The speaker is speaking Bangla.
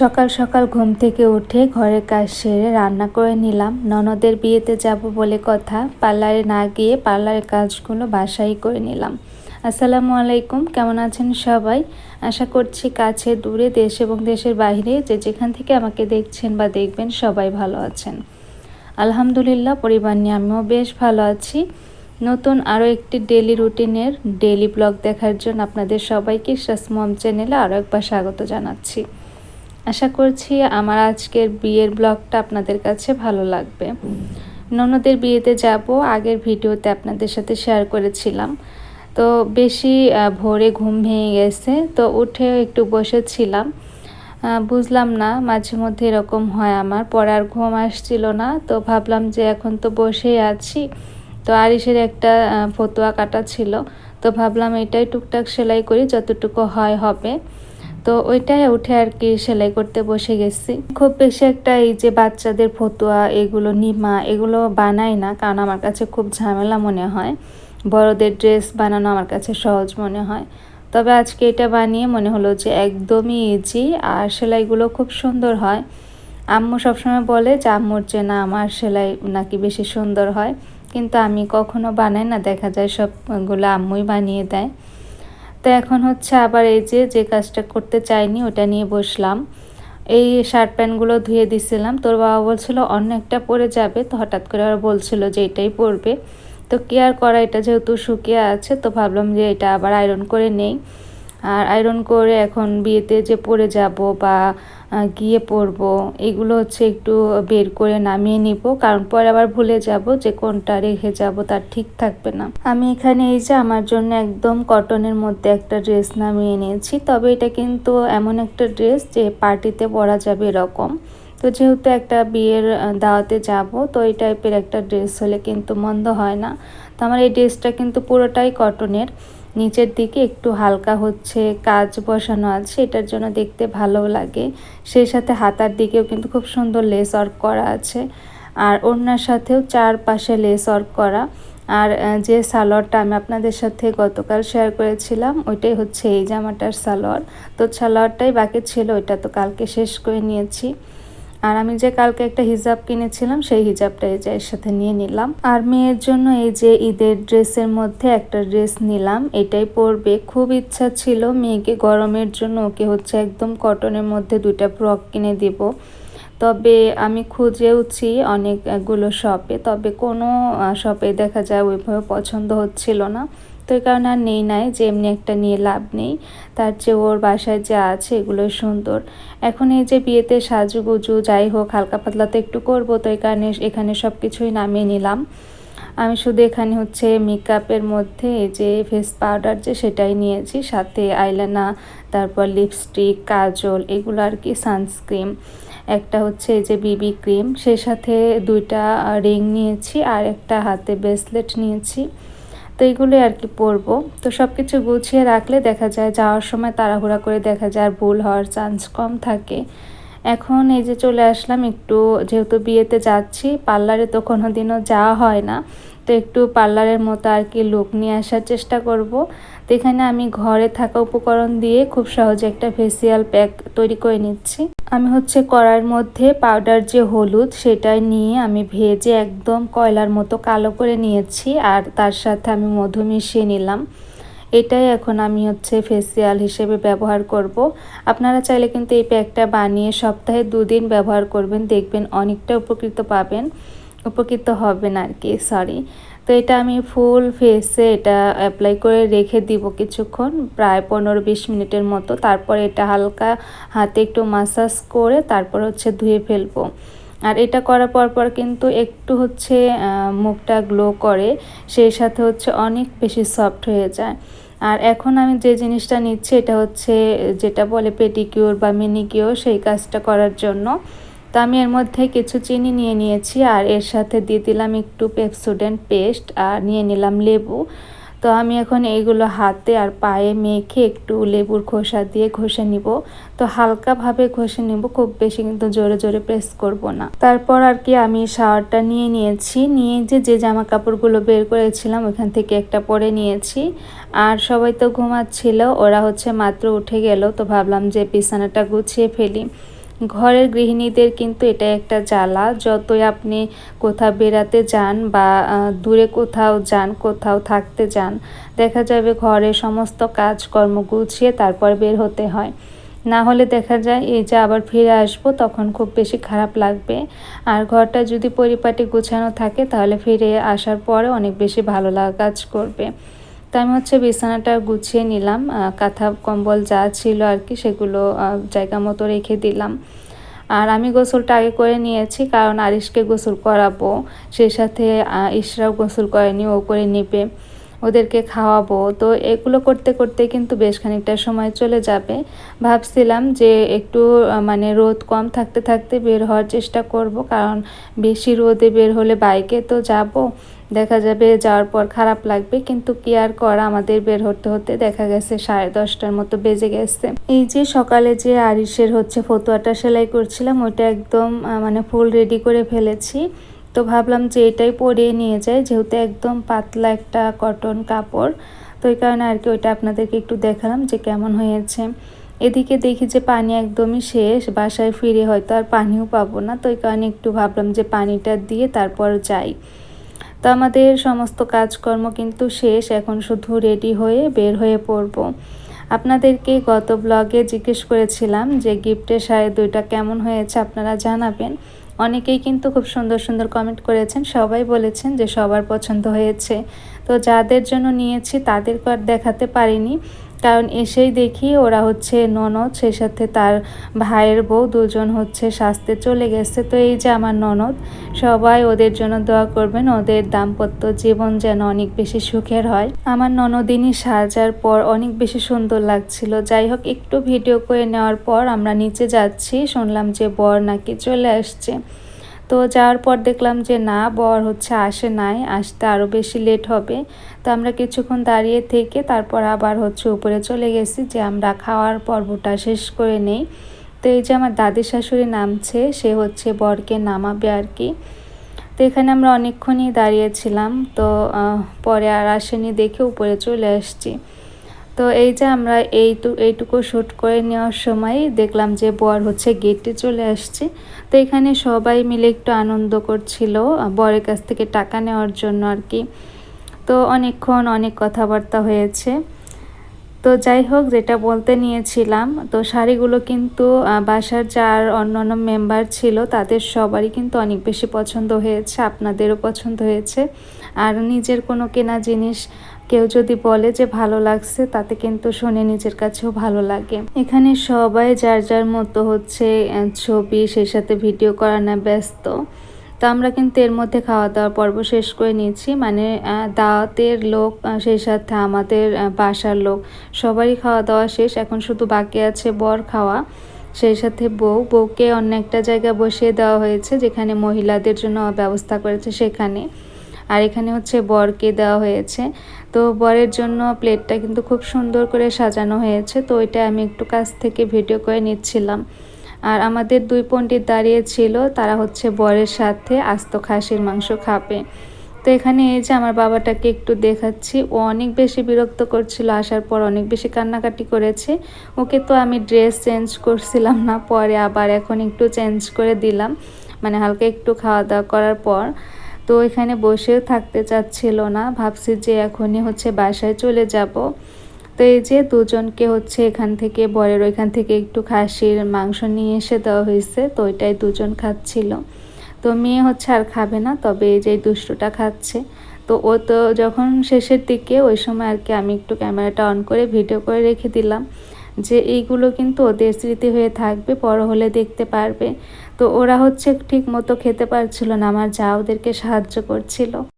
সকাল সকাল ঘুম থেকে উঠে ঘরের কাজ সেরে রান্না করে নিলাম। ননদের বিয়েতে যাব বলে কথা, পার্লারে না গিয়ে পার্লারের কাজগুলো বাসাই করে নিলাম। আসসালামু আলাইকুম, কেমন আছেন সবাই? আশা করছি কাছে, দূরে দেশ এবং দেশের বাইরে যে যেখান থেকে আমাকে দেখছেন বা দেখবেন সবাই ভালো আছেন। আলহামদুলিল্লাহ, পরিবার নিয়ে আমিও বেশ ভালো আছি। নতুন আরও একটি ডেলি রুটিনের ডেলি ব্লগ দেখার জন্য আপনাদের সবাইকে শাসমম চ্যানেলে আরও একবার স্বাগত জানাচ্ছি। আশা করছি আমার আজকের বিয়ের ব্লগটা আপনাদের কাছে ভালো লাগবে। ননদের বিয়েতে যাব, আগের ভিডিওতে আপনাদের সাথে শেয়ার করেছিলাম। তো বেশি ভোরে ঘুম ভেঙে গেছে, তো উঠে একটু বসেছিলাম। বুঝলাম না, মাঝে মধ্যে এরকম হয় আমার পড়ার ঘুম আসছিল না, তো ভাবলাম যে এখন তো বসেই আছি। তো আরিসের একটা ফতুয়া কাটা ছিল, তো ভাবলাম এটাই টুকটাক সেলাই করি, যতটুকু হয় হবে। তো ওইটাই উঠে আর কি সেলাই করতে বসে গেছি। খুব বেশি একটা এই যে বাচ্চাদের ফতুয়া, এগুলো নিমা, এগুলো বানাই না, কারণ আমার কাছে খুব ঝামেলা মনে হয়। বড়দের ড্রেস বানানো আমার কাছে সহজ মনে হয়। তবে আজকে এটা বানিয়ে মনে হলো যে একদমই ইজি আর সেলাইগুলো খুব সুন্দর হয়। আম্মু সবসময় বলে যে, আম্মুর যে না আমার সেলাই নাকি বেশি সুন্দর হয়। কিন্তু আমি কখনো বানাই না, দেখা যায় সবগুলো আম্মুই বানিয়ে দেয়। তো এখন হচ্ছে আবার এই যে যে কাজটা করতে চাইনি ওটা নিয়ে বসলাম। এই শার্ট প্যান্টগুলো ধুয়ে দিছিলাম। তোর বাবা বলছিল, অন্য একটা পরে যাবে। তো হঠাৎ করে আবার বলছিল যে, এটাই পরবে। তো কেয়ার করা, এটা যেহেতু শুকিয়ে আছে, তো ভাবলাম যে এটা আবার আয়রন করে নেই। আর আয়রন করে এখন বিয়েতে যে পরে যাব বা গিয়ে পরব, এগুলো হচ্ছে একটু বের করে নামিয়ে নিব। কারণ পরে আবার ভুলে যাব যে কোনটা রেখে যাব, তার ঠিক থাকবে না। আমি এখানে এই যে আমার জন্য একদম কটনের মধ্যে একটা ড্রেস নামিয়ে নিয়েছি। তবে এটা কিন্তু এমন একটা ড্রেস যে পার্টিতে পরা যাবে এরকম। তো যেহেতু একটা বিয়ের দাওয়াতে যাব, তো এই টাইপের একটা ড্রেস হলে কিন্তু মন্দ হয় না। তো আমার এই ড্রেসটা কিন্তু পুরোটাই কটনের নিচের দিকে একটু হালকা হচ্ছে কাজ বসানো আছে, এটার জন্য দেখতে ভালো লাগে। সেই সাথে হাতার দিকেও কিন্তু খুব সুন্দর লেস ওয়ার্ক করা আছে। আর ওনার সাথেও চারপাশে লেস ওয়ার্ক করা। আর যে সালোয়ারটা আমি আপনাদের সাথে গতকাল শেয়ার করেছিলাম, ওইটাই হচ্ছে এই জামাটার সালোয়ার। তো সালোয়ারটাই বাকি ছিল, ওইটা তো কালকে শেষ করে নিয়েছি। আর আমি যে কালকে একটা হিজাব কিনেছিলাম, সেই হিজাবটা এই যে এর সাথে নিয়ে নিলাম। আর মেয়ের জন্য এই যে ঈদের ড্রেসের মধ্যে একটা ড্রেস নিলাম, এটাই পরবে। খুব ইচ্ছা ছিল মেয়েকে গরমের জন্য, ওকে হচ্ছে একদম কটনের মধ্যে দুইটা ফ্রক কিনে দিব। তবে আমি খুঁজেওছি অনেকগুলো শপে তবে কোনো শপে দেখা যায় ওইভাবে পছন্দ হচ্ছিল না। তো এই কারণে আর নেই নাই, যে এমনি একটা নিয়ে লাভ নেই। তার চেয়ে ওর বাসায় যা আছে এগুলোই সুন্দর। এখন এই যে বিয়েতে সাজুগুজু যাই হোক, হালকা পাতলা তো একটু করব, তো এই কারণে এখানে সব কিছুই নামিয়ে নিলাম। আমি শুধু এখানে হচ্ছে মেকআপের মধ্যে যে ফেস পাউডার যে সেটাই নিয়েছি, সাথে আইলানা তারপর লিপস্টিক কাজল, এগুলো আর কি সানস্ক্রিন একটা হচ্ছে যে বিবি ক্রিম সেই সাথে দুইটা রিং নিয়েছি আর একটা হাতে ব্রেসলেট নিয়েছি। তো এইগুলোই আর কি পরবো। তো সব কিছু গুছিয়ে রাখলে দেখা যায় যাওয়ার সময় তাড়াহুড়া করে দেখা যায় ভুল হওয়ার চান্স কম থাকে। এখন এই যে চলে আসলাম একটু, যেহেতু বিয়েতে যাচ্ছি, পার্লারে তো কোনো দিনও যাওয়া হয় না। তো একটু পার্লারের মতো আর কি লুক নিয়ে আসার চেষ্টা করব। তো এখানে আমি ঘরে থাকা উপকরণ দিয়ে খুব সহজে একটা ফেসিয়াল প্যাক তৈরি করে নিচ্ছি। আমি হচ্ছে কড়াইয়ের মধ্যে পাউডার যে হলুদ সেটাই নিয়ে আমি ভেজে একদম কয়লার মতো কালো করে নিয়েছি আর তার সাথে আমি মধু মিশিয়ে নিলাম। এটাই এখন আমি হচ্ছে ফেসিয়াল হিসেবে ব্যবহার করব। আপনারা চাইলে কিন্তু এই প্যাকটা বানিয়ে সপ্তাহে দুদিন ব্যবহার করবেন, দেখবেন অনেকটা উপকৃত পাবেন। উপকৃত হবেন আর কি সরি তো এটা আমি ফুল ফেসে এটা অ্যাপ্লাই করে রেখে দিব কিছুক্ষণ, প্রায় পনেরো বিশ মিনিটের মতো। তারপর এটা হালকা হাতে একটু মাসাজ করে তারপর হচ্ছে ধুয়ে ফেলব। আর এটা করার পর পর কিন্তু একটু হচ্ছে মুখটা গ্লো করে, সেই সাথে হচ্ছে অনেক বেশি সফট হয়ে যায়। আর এখন আমি যে জিনিসটা নিচ্ছি, এটা হচ্ছে যেটা বলে পেটিকিউর বা মিনিকিউর সেই কাজটা করার জন্য। তো আমি এর মধ্যে কিছু চিনি নিয়ে নিয়েছি, আর এর সাথে দিয়ে দিলাম একটু পেপসুডেন্ট পেস্ট আর নিয়ে নিলাম লেবু। তো আমি এখন এইগুলো হাতে আর পায়ে মেখে একটু লেবুর খোসা দিয়ে ঘষে নিব। তো হালকাভাবে ঘষে নিব, খুব বেশি কিন্তু জোরে জোরে প্রেস করব না। তারপর আর কি আমি শাওয়ারটা নিয়ে নিয়েছি, নিয়ে যে যে জামা কাপড়গুলো বের করেছিলাম ওখান থেকে একটা পরে নিয়েছি। আর সবাই তো ঘুমাচ্ছিল, ওরা হচ্ছে মাত্র উঠে গেল, তো ভাবলাম যে বিছানাটা গুছিয়ে ফেলি। ঘরের গৃহিণীদের কিন্তু এটা একটা জ্বালা। যতই আপনি কোথাও বেড়াতে যান বা দূরে কোথাও যান, কোথাও থাকতে যান, দেখা যাবে ঘরে সমস্ত কাজকর্ম গুছিয়ে তারপর বের হতে হয়। না হলে দেখা যায় এই যে আবার ফিরে আসব, তখন খুব বেশি খারাপ লাগবে। আর ঘরটা যদি পরিপাটি গুছানো থাকে, তাহলে ফিরে আসার পরে অনেক বেশি ভালো লাগা কাজ করবে। তো আমি হচ্ছে বিছানাটা গুছিয়ে নিলাম কাঁথা, কম্বল যা ছিল আর কি সেগুলো জায়গা মতো রেখে দিলাম। আর আমি গোসলটা আগে করে নিয়েছি, কারণ আরিশকে গোসল করাবো, সেই সাথে ইশরাও গোসল করেনি, ও করে নিবে, ওদেরকে খাওয়াবো। তো এগুলো করতে করতে কিন্তু বেশ খানিকটা সময় চলে যাবে। ভাবছিলাম যে একটু মানে রোদ কম থাকতে থাকতে বের হওয়ার চেষ্টা করব, কারণ বেশি রোদে বের হলে বাইকে তো যাব। দেখা যাবে যাওয়ার পর খারাপ লাগবে, কিন্তু কি আর করা? আমাদের বের হতে হতে দেখা গেছে সাড়ে দশটার মতো বেজে গেছে। এই যে সকালে যে আরিসের হচ্ছে ফতুয়াটা সেলাই করছিলাম, ওইটা একদম মানে ফুল রেডি করে ফেলেছি। তো ভাবলাম যে এটাই পরিয়ে নিয়ে যাই, যেহেতু একদম পাতলা একটা কটন কাপড়। তো এই কারণে আর কি ওইটা আপনাদেরকে একটু দেখালাম যে কেমন হয়েছে। এদিকে দেখি যে পানি একদমই শেষ, বাসায় ফিরে হয়তো আর পানিও পাবো না। তো এই কারণে একটু ভাবলাম যে পানিটা দিয়ে তারপর যাই। তো আমাদের সমস্ত কাজকর্ম কিন্তু শেষ, এখন শুধু রেডি হয়ে বের হয়ে পড়ব। আপনাদেরকে গত ব্লগে জিজ্ঞেস করেছিলাম যে গিফটের শাড়ি দুইটা কেমন হয়েছে, আপনারা জানাবেন। অনেকেই কিন্তু খুব সুন্দর সুন্দর কমেন্ট করেছেন, সবাই বলেছেন যে সবার পছন্দ হয়েছে। তো যাদের জন্য নিয়েছি তাদেরকে আর দেখাতে পারিনি। কারণ এসেই দেখি ওরা হচ্ছে ননদ, সেই সাথে তার ভাইয়ের বউ, দুজন হচ্ছে সাজতে চলে গেছে। তো এই যে আমার ননদ, সবাই ওদের জন্য দোয়া করবেন, ওদের দাম্পত্য জীবন যেন অনেক বেশি সুখের হয়। আমার ননদিনী সাজার পর অনেক বেশি সুন্দর লাগছিল। যাই হোক, একটু ভিডিও করে নেওয়ার পর আমরা নিচে যাচ্ছি, শুনলাম যে বর নাকি চলে আসছে। তো যাওয়ার পর দেখলাম যে না, বর হচ্ছে আসে নাই, আসতে আরও বেশি লেট হবে। তো আমরা কিছুক্ষণ দাঁড়িয়ে থেকে তারপর আবার হচ্ছে উপরে চলে গেছি যে আমরা খাওয়ার পর্বটা শেষ করে নেই। তো এই যে আমার দাদি শাশুড়ি নামছে, সে হচ্ছে বরকে নামাবে আর কি। তো এখানে আমরা অনেকক্ষণই দাঁড়িয়েছিলাম, তো পরে আর আসেনি দেখে উপরে চলে আসছি। তো এই যে আমরা এইটু, এইটুকু শ্যুট করে নেওয়ার সময় দেখলাম যে বর হচ্ছে গেটে চলে আসছে। তো এখানে সবাই মিলে একটু আনন্দ করছিল, বরের কাছ থেকে টাকা নেওয়ার জন্য আর কি। তো অনেকক্ষণ অনেক কথাবার্তা হয়েছে। তো যাই হোক, যেটা বলতে নিয়েছিলাম, তো শাড়িগুলো কিন্তু বাসার যার অন্য অন্য মেম্বার ছিল, তাদের সবারই কিন্তু অনেক বেশি পছন্দ হয়েছে, আপনাদেরও পছন্দ হয়েছে। আর নিজের কোনো কেনা জিনিস কেউ যদি বলে যে ভালো লাগছে, তাতে কিন্তু শুনে নিজের কাছেও ভালো লাগে। এখানে সবাই যার যার মতো হচ্ছে ছবি, সেই সাথে ভিডিও করানো ব্যস্ত। তো আমরা কিন্তু এর মধ্যে খাওয়া দাওয়া পর্ব শেষ করে নিয়েছি। মানে দাওয়াতের লোক সেই সাথে আমাদের বাসার লোক, সবারই খাওয়া দাওয়া শেষ। এখন শুধু বাকি আছে বর খাওয়া। সেই সাথে বউ। বউকে অন্য একটা জায়গায় বসিয়ে দেওয়া হয়েছে, যেখানে মহিলাদের জন্য ব্যবস্থা করেছে সেখানে। আর এখানে হচ্ছে বরকে দেওয়া হয়েছে। তো বরের জন্য প্লেটটা কিন্তু খুব সুন্দর করে সাজানো হয়েছে। তো ওইটা আমি একটু কাছ থেকে ভিডিও করে নিচ্ছিলাম। আর আমাদের দুই পণ্ডিত দাঁড়িয়ে ছিল, তারা হচ্ছে বরের সাথে আস্ত খাসির মাংস খাবে। তো এখানে এই যে আমার বাবাটাকে একটু দেখাচ্ছি, ও অনেক বেশি বিরক্ত করছিল, আসার পর অনেক বেশি কান্নাকাটি করেছে। ওকে তো আমি ড্রেস চেঞ্জ করছিলাম না, পরে আবার এখন একটু চেঞ্জ করে দিলাম। মানে হালকা একটু খাওয়া দাওয়া করার পর। তো এখানে বসেও থাকতে চাচ্ছিল না। ভাবছি যে এখনই হচ্ছে বাসায় চলে যাব। তো এই যে দুজনকে হচ্ছে এখান থেকে, বরের ওইখান থেকে একটু খাসির মাংস নিয়ে এসে দেওয়া হয়েছে, তো ওইটাই দুজন খাচ্ছিল। তো মেয়ে হচ্ছে আর খাবে না, তবে এই যে দুষ্টুটা খাচ্ছে। তো ও তো যখন শেষের দিকে, ওই সময় আর কি আমি একটু ক্যামেরাটা অন করে ভিডিও করে রেখে দিলাম যে এইগুলো কিন্তু ওদের স্মৃতি হয়ে থাকবে, বড় হলে দেখতে পারবে। তো ওরা হচ্ছে ঠিক মতো খেতে পারছিল না আমার যা ওদেরকে সাহায্য করছিল।